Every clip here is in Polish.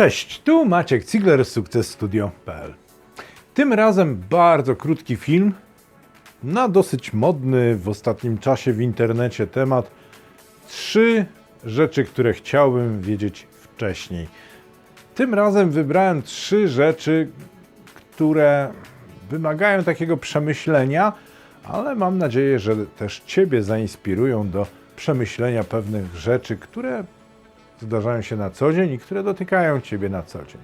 Cześć, tu Maciek Cigler z sukcesstudio.pl. Tym razem bardzo krótki film na dosyć modny w ostatnim czasie w internecie temat. Trzy rzeczy, które chciałbym wiedzieć wcześniej. Tym razem wybrałem trzy rzeczy, które wymagają takiego przemyślenia, ale mam nadzieję, że też Ciebie zainspirują do przemyślenia pewnych rzeczy, które zdarzają się na co dzień i które dotykają Ciebie na co dzień.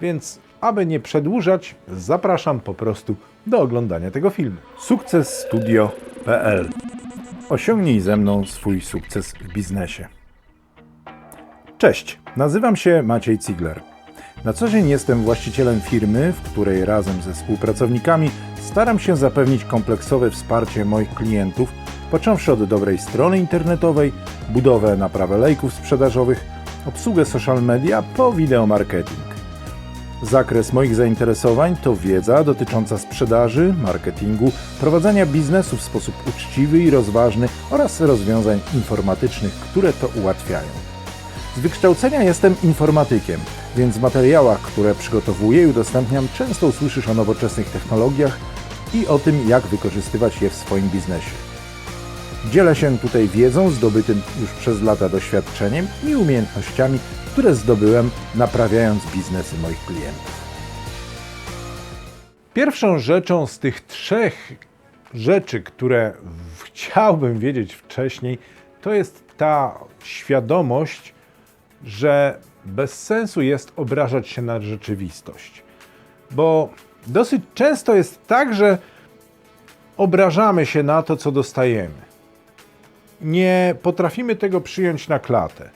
Więc, aby nie przedłużać, zapraszam po prostu do oglądania tego filmu. Sukcesstudio.pl Osiągnij ze mną swój sukces w biznesie. Cześć, nazywam się Maciej Cigler. Na co dzień jestem właścicielem firmy, w której razem ze współpracownikami staram się zapewnić kompleksowe wsparcie moich klientów, począwszy od dobrej strony internetowej, budowę naprawę lejków sprzedażowych, obsługę social media po wideomarketing. Zakres moich zainteresowań to wiedza dotycząca sprzedaży, marketingu, prowadzenia biznesu w sposób uczciwy i rozważny oraz rozwiązań informatycznych, które to ułatwiają. Z wykształcenia jestem informatykiem, więc w materiałach, które przygotowuję i udostępniam, często usłyszysz o nowoczesnych technologiach i o tym, jak wykorzystywać je w swoim biznesie. Dzielę się tutaj wiedzą zdobytym już przez lata doświadczeniem i umiejętnościami, które zdobyłem naprawiając biznesy moich klientów. Pierwszą rzeczą z tych trzech rzeczy, które chciałbym wiedzieć wcześniej, to jest ta świadomość, że bez sensu jest obrażać się na rzeczywistość. Bo dosyć często jest tak, że obrażamy się na to, co dostajemy. Nie potrafimy tego przyjąć na klatę.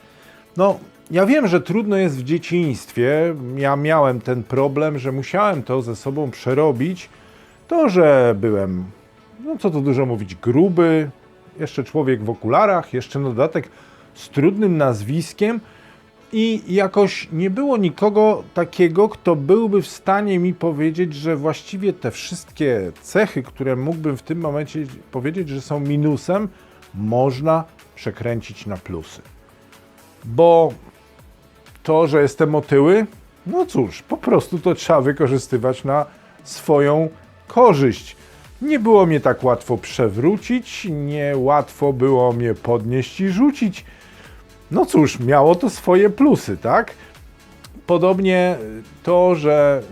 No, ja wiem, że trudno jest w dzieciństwie. Ja miałem ten problem, że musiałem to ze sobą przerobić. To, że byłem, no co tu dużo mówić, gruby, jeszcze człowiek w okularach, jeszcze na dodatek z trudnym nazwiskiem. I jakoś nie było nikogo takiego, kto byłby w stanie mi powiedzieć, że właściwie te wszystkie cechy, które mógłbym w tym momencie powiedzieć, że są minusem, można przekręcić na plusy. Bo to, że jestem otyły, no cóż, po prostu to trzeba wykorzystywać na swoją korzyść. Nie było mnie tak łatwo przewrócić, nie łatwo było mnie podnieść i rzucić. No cóż, miało to swoje plusy, tak? Podobnie to, że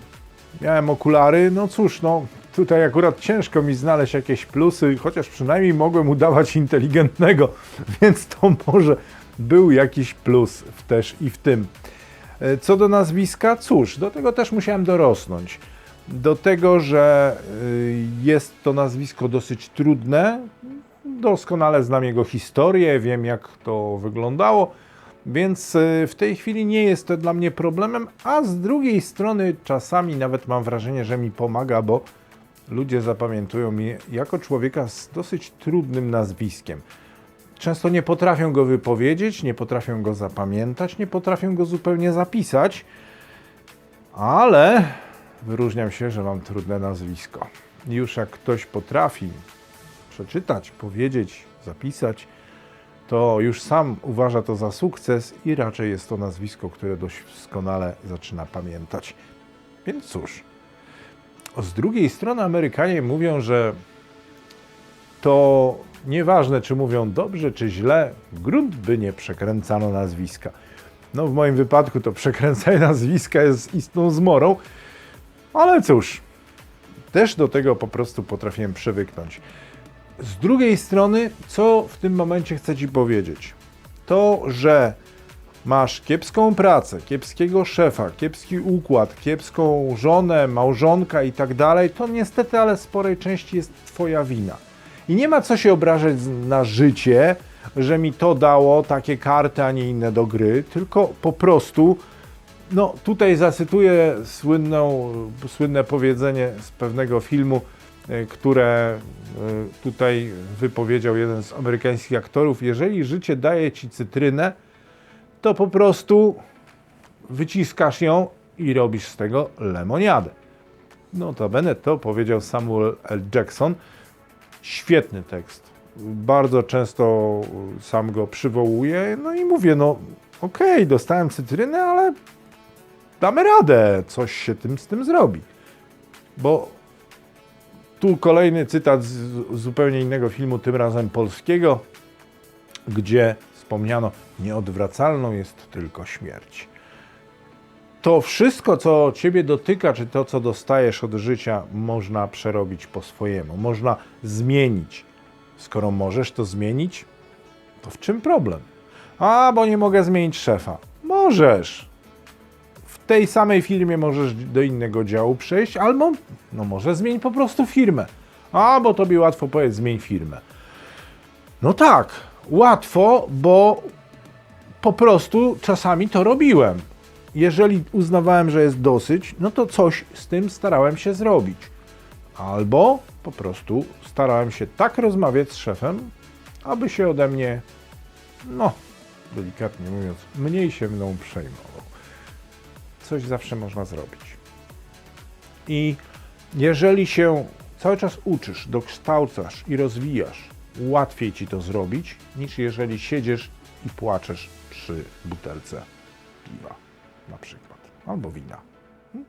miałem okulary, no cóż, no tutaj akurat ciężko mi znaleźć jakieś plusy, chociaż przynajmniej mogłem udawać inteligentnego, więc to może był jakiś plus w też i w tym. E, Co do nazwiska, cóż, do tego też musiałem dorosnąć. Do tego, że y, jest to nazwisko dosyć trudne, doskonale znam jego historię, wiem jak to wyglądało, więc y, w tej chwili nie jest to dla mnie problemem, a z drugiej strony czasami nawet mam wrażenie, że mi pomaga, bo ludzie zapamiętują mnie jako człowieka z dosyć trudnym nazwiskiem. Często nie potrafią go wypowiedzieć, nie potrafią go zapamiętać, nie potrafią go zupełnie zapisać, ale wyróżniam się, że mam trudne nazwisko. Już jak ktoś potrafi przeczytać, powiedzieć, zapisać, to już sam uważa to za sukces i raczej jest to nazwisko, które doskonale zaczyna pamiętać. Więc cóż, z drugiej strony Amerykanie mówią, że to nieważne, czy mówią dobrze, czy źle, grunt by nie przekręcano nazwiska. No w moim wypadku to przekręcanie nazwiska jest istną zmorą, ale cóż, też do tego po prostu potrafiłem przywyknąć. Z drugiej strony, co w tym momencie chcę Ci powiedzieć? To, że masz kiepską pracę, kiepskiego szefa, kiepski układ, kiepską żonę, małżonka i tak dalej, to niestety, ale sporej części jest Twoja wina. I nie ma co się obrażać na życie, że mi to dało takie karty, a nie inne do gry, tylko po prostu no, tutaj zacytuję słynną, słynne powiedzenie z pewnego filmu, e, które e, tutaj wypowiedział jeden z amerykańskich aktorów. Jeżeli życie daje ci cytrynę, to po prostu wyciskasz ją i robisz z tego lemoniadę. Notabene to powiedział Samuel L. Jackson. Świetny tekst. Bardzo często sam go przywołuję. No i mówię, no okej, dostałem cytrynę, ale damy radę, coś się tym, z tym zrobi. Bo tu kolejny cytat z zupełnie innego filmu, tym razem polskiego, gdzie wspomniano, nieodwracalną jest tylko śmierć. To wszystko, co Ciebie dotyka, czy to, co dostajesz od życia, można przerobić po swojemu, można zmienić. Skoro możesz to zmienić, to w czym problem? A, bo nie mogę zmienić szefa. Możesz. W tej samej firmie możesz do innego działu przejść, albo no może zmień po prostu firmę. A, bo tobie łatwo powiedzieć, zmień firmę. No tak, łatwo, bo po prostu czasami to robiłem. Jeżeli uznawałem, że jest dosyć, no to coś z tym starałem się zrobić. Albo po prostu starałem się tak rozmawiać z szefem, aby się ode mnie, no, delikatnie mówiąc, mniej się mną przejmował. Coś zawsze można zrobić. I jeżeli się cały czas uczysz, dokształcasz i rozwijasz, łatwiej ci to zrobić, niż jeżeli siedzisz i płaczesz przy butelce piwa, na przykład, albo wina. Hmm?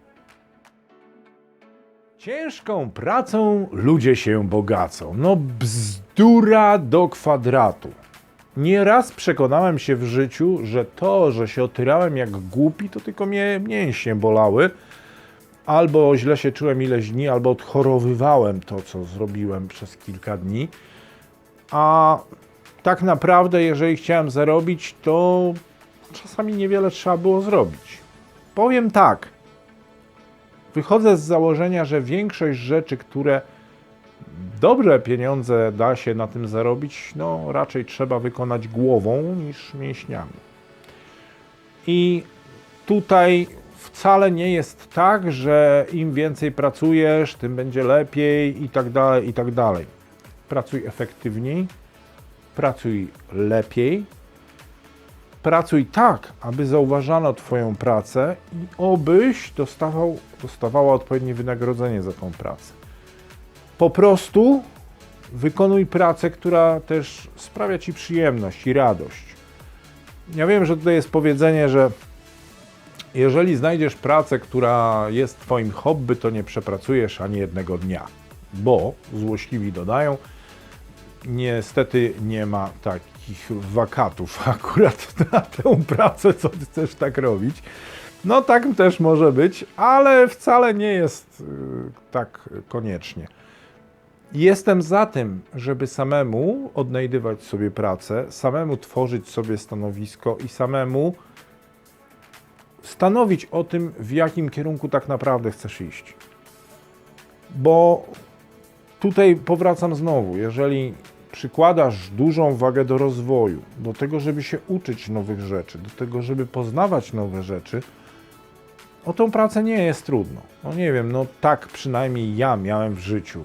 Ciężką pracą ludzie się bogacą. No bzdura do kwadratu. Nieraz przekonałem się w życiu, że to, że się otyrałem jak głupi, to tylko mnie mięśnie bolały, albo źle się czułem ileś dni, albo odchorowywałem to, co zrobiłem przez kilka dni. A tak naprawdę, jeżeli chciałem zarobić, to czasami niewiele trzeba było zrobić. Powiem tak. Wychodzę z założenia, że większość rzeczy, które dobre pieniądze da się na tym zarobić, no raczej trzeba wykonać głową niż mięśniami. I tutaj wcale nie jest tak, że im więcej pracujesz, tym będzie lepiej i tak dalej, i tak dalej. Pracuj efektywniej, pracuj lepiej, pracuj tak, aby zauważano Twoją pracę i obyś dostawał, dostawała odpowiednie wynagrodzenie za tą pracę. Po prostu wykonuj pracę, która też sprawia Ci przyjemność i radość. Ja wiem, że tutaj jest powiedzenie, że jeżeli znajdziesz pracę, która jest Twoim hobby, to nie przepracujesz ani jednego dnia, bo złośliwi dodają, niestety nie ma takich wakatów akurat na tę pracę, co ty chcesz tak robić. No tak też może być, ale wcale nie jest y, tak koniecznie. Jestem za tym, żeby samemu odnajdywać sobie pracę, samemu tworzyć sobie stanowisko i samemu stanowić o tym, w jakim kierunku tak naprawdę chcesz iść. Bo tutaj powracam znowu, jeżeli przykładasz dużą wagę do rozwoju, do tego, żeby się uczyć nowych rzeczy, do tego, żeby poznawać nowe rzeczy, o tą pracę nie jest trudno. No nie wiem, no tak przynajmniej ja miałem w życiu.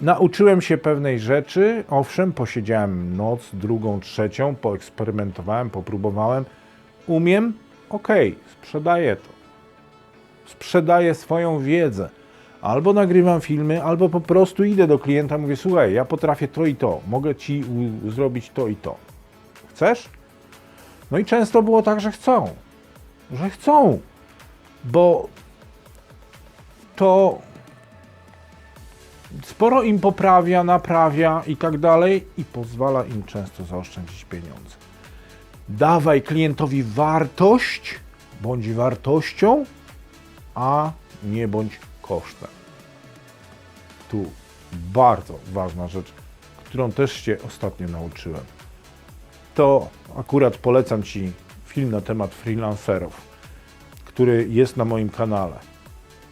Nauczyłem się pewnej rzeczy, owszem, posiedziałem noc, drugą, trzecią, poeksperymentowałem, popróbowałem. Umiem? Okej, sprzedaję to. Sprzedaję swoją wiedzę. Albo nagrywam filmy, albo po prostu idę do klienta, mówię, słuchaj, ja potrafię to i to, mogę ci zrobić to i to. Chcesz? No i często było tak, że chcą. Że chcą. Bo to sporo im poprawia, naprawia i tak dalej i pozwala im często zaoszczędzić pieniądze. Dawaj klientowi wartość, bądź wartością, a nie bądź kosztem. Tu bardzo ważna rzecz, którą też się ostatnio nauczyłem. To akurat polecam Ci film na temat freelancerów, który jest na moim kanale.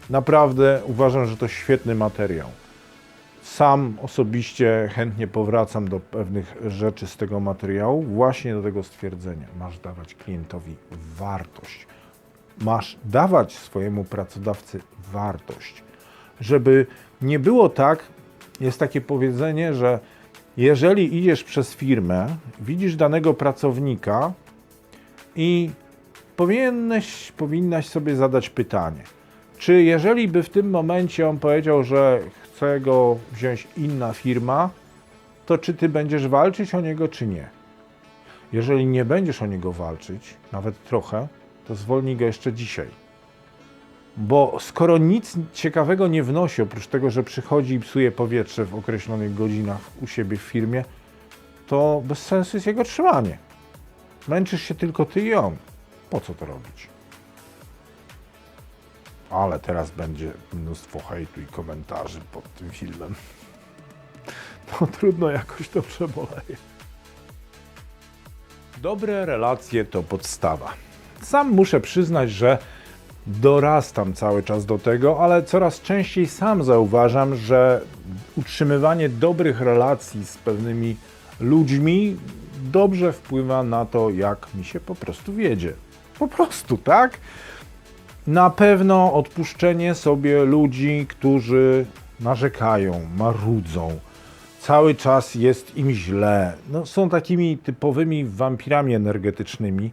Naprawdę uważam, że to świetny materiał. Sam osobiście chętnie powracam do pewnych rzeczy z tego materiału, właśnie do tego stwierdzenia. Masz dawać klientowi wartość. Masz dawać swojemu pracodawcy wartość. Żeby nie było tak, jest takie powiedzenie, że jeżeli idziesz przez firmę, widzisz danego pracownika i powinieneś, powinnaś sobie zadać pytanie, czy jeżeli by w tym momencie on powiedział, że chce go wziąć inna firma, to czy ty będziesz walczyć o niego, czy nie? Jeżeli nie będziesz o niego walczyć, nawet trochę, to zwolnij go jeszcze dzisiaj. Bo skoro nic ciekawego nie wnosi, oprócz tego, że przychodzi i psuje powietrze w określonych godzinach u siebie w firmie, to bez sensu jest jego trzymanie. Męczysz się tylko ty i on. Po co to robić? Ale teraz będzie mnóstwo hejtu i komentarzy pod tym filmem. No trudno jakoś to przeboleje. Dobre relacje to podstawa. Sam muszę przyznać, że dorastam cały czas do tego, ale coraz częściej sam zauważam, że utrzymywanie dobrych relacji z pewnymi ludźmi dobrze wpływa na to, jak mi się po prostu wiedzie. Po prostu, tak? Na pewno odpuszczenie sobie ludzi, którzy narzekają, marudzą, cały czas jest im źle, no, są takimi typowymi wampirami energetycznymi.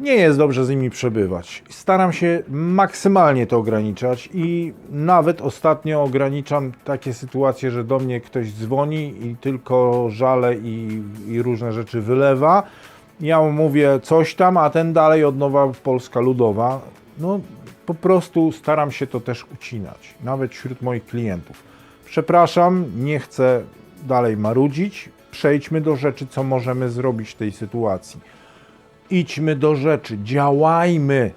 Nie jest dobrze z nimi przebywać. Staram się maksymalnie to ograniczać i nawet ostatnio ograniczam takie sytuacje, że do mnie ktoś dzwoni i tylko żale i, i różne rzeczy wylewa. Ja mu mówię coś tam, a ten dalej od nowa Polska Ludowa. No po prostu staram się to też ucinać, nawet wśród moich klientów. Przepraszam, nie chcę dalej marudzić. Przejdźmy do rzeczy, co możemy zrobić w tej sytuacji. Idźmy do rzeczy, działajmy,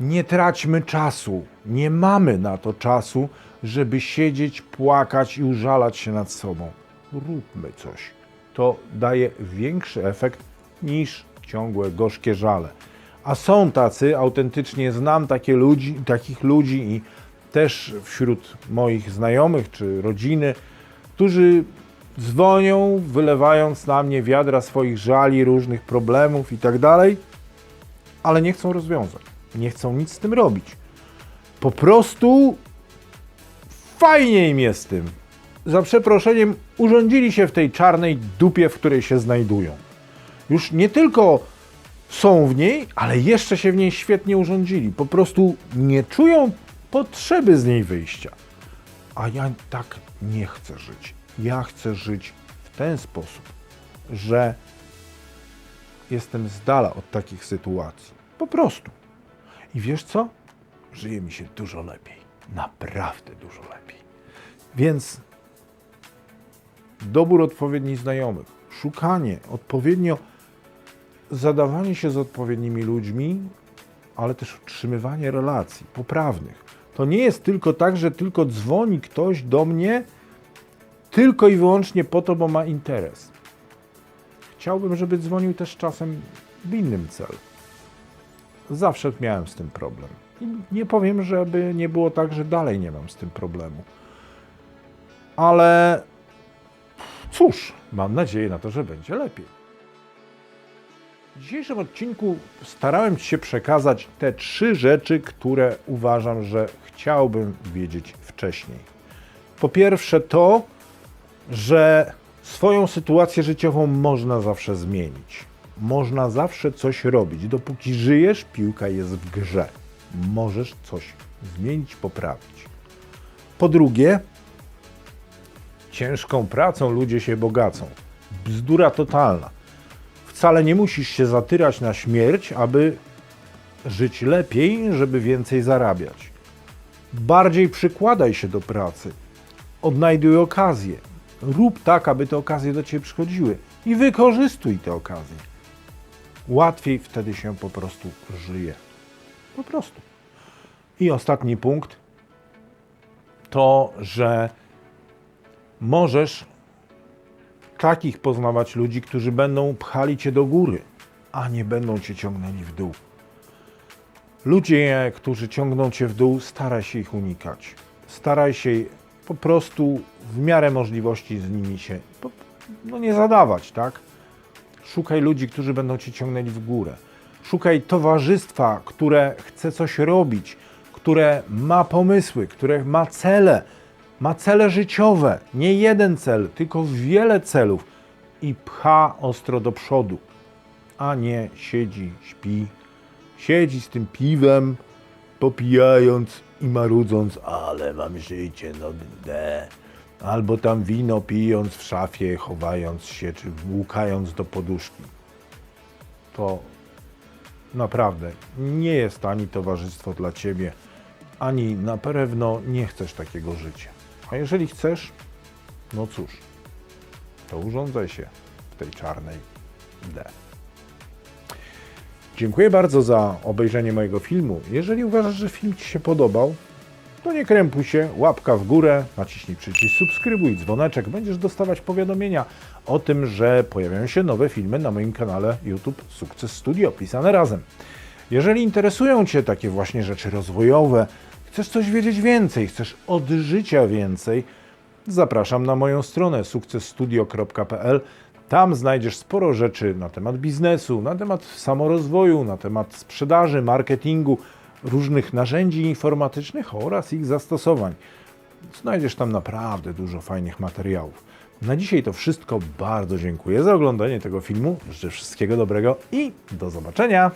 nie traćmy czasu. Nie mamy na to czasu, żeby siedzieć, płakać i użalać się nad sobą. Róbmy coś. To daje większy efekt niż ciągłe gorzkie żale. A są tacy, autentycznie znam takie ludzi, takich ludzi i też wśród moich znajomych czy rodziny, którzy dzwonią, wylewając na mnie wiadra swoich żali, różnych problemów i tak dalej, ale nie chcą rozwiązać. Nie chcą nic z tym robić. Po prostu fajnie im jest tym. Za przeproszeniem urządzili się w tej czarnej dupie, w której się znajdują. Już nie tylko są w niej, ale jeszcze się w niej świetnie urządzili. Po prostu nie czują potrzeby z niej wyjścia. A ja tak nie chcę żyć. Ja chcę żyć w ten sposób, że jestem z dala od takich sytuacji. Po prostu. I wiesz co? Żyje mi się dużo lepiej. Naprawdę dużo lepiej. Więc dobór odpowiednich znajomych, szukanie, odpowiednio zadawanie się z odpowiednimi ludźmi, ale też utrzymywanie relacji poprawnych. To nie jest tylko tak, że tylko dzwoni ktoś do mnie tylko i wyłącznie po to, bo ma interes. Chciałbym, żeby dzwonił też czasem w innym celu. Zawsze miałem z tym problem. I nie powiem, żeby nie było tak, że dalej nie mam z tym problemu. Ale cóż, mam nadzieję na to, że będzie lepiej. W dzisiejszym odcinku starałem się przekazać te trzy rzeczy, które uważam, że chciałbym wiedzieć wcześniej. Po pierwsze, to, że swoją sytuację życiową można zawsze zmienić. Można zawsze coś robić. Dopóki żyjesz, piłka jest w grze. Możesz coś zmienić, poprawić. Po drugie, ciężką pracą ludzie się bogacą. Bzdura totalna. Wcale nie musisz się zatyrać na śmierć, aby żyć lepiej, żeby więcej zarabiać. Bardziej przykładaj się do pracy. Odnajduj okazje. Rób tak, aby te okazje do Ciebie przychodziły i wykorzystuj te okazje. Łatwiej wtedy się po prostu żyje. Po prostu. I ostatni punkt to, że możesz takich poznawać ludzi, którzy będą pchali cię do góry, a nie będą cię ciągnęli w dół. Ludzie, którzy ciągną cię w dół, staraj się ich unikać. Staraj się po prostu w miarę możliwości z nimi się no nie zadawać, tak? Szukaj ludzi, którzy będą cię ciągnęli w górę. Szukaj towarzystwa, które chce coś robić, które ma pomysły, które ma cele, ma cele życiowe. Nie jeden cel, tylko wiele celów i pcha ostro do przodu, a nie siedzi, śpi, siedzi z tym piwem, popijając i marudząc, ale mam życie nudne. Albo tam wino pijąc w szafie, chowając się, czy łukając do poduszki. To naprawdę nie jest ani towarzystwo dla ciebie, ani na pewno nie chcesz takiego życia. A jeżeli chcesz, no cóż, to urządzaj się w tej czarnej D. Dziękuję bardzo za obejrzenie mojego filmu. Jeżeli uważasz, że film Ci się podobał, to nie krępuj się, łapka w górę, naciśnij przycisk subskrybuj, dzwoneczek, będziesz dostawać powiadomienia o tym, że pojawiają się nowe filmy na moim kanale YouTube Sukces Studio, pisane razem. Jeżeli interesują Cię takie właśnie rzeczy rozwojowe, chcesz coś wiedzieć więcej, chcesz od życia więcej, zapraszam na moją stronę sukcesstudio.pl. Tam znajdziesz sporo rzeczy na temat biznesu, na temat samorozwoju, na temat sprzedaży, marketingu, różnych narzędzi informatycznych oraz ich zastosowań. Znajdziesz tam naprawdę dużo fajnych materiałów. Na dzisiaj to wszystko. Bardzo dziękuję za oglądanie tego filmu. Życzę wszystkiego dobrego i do zobaczenia.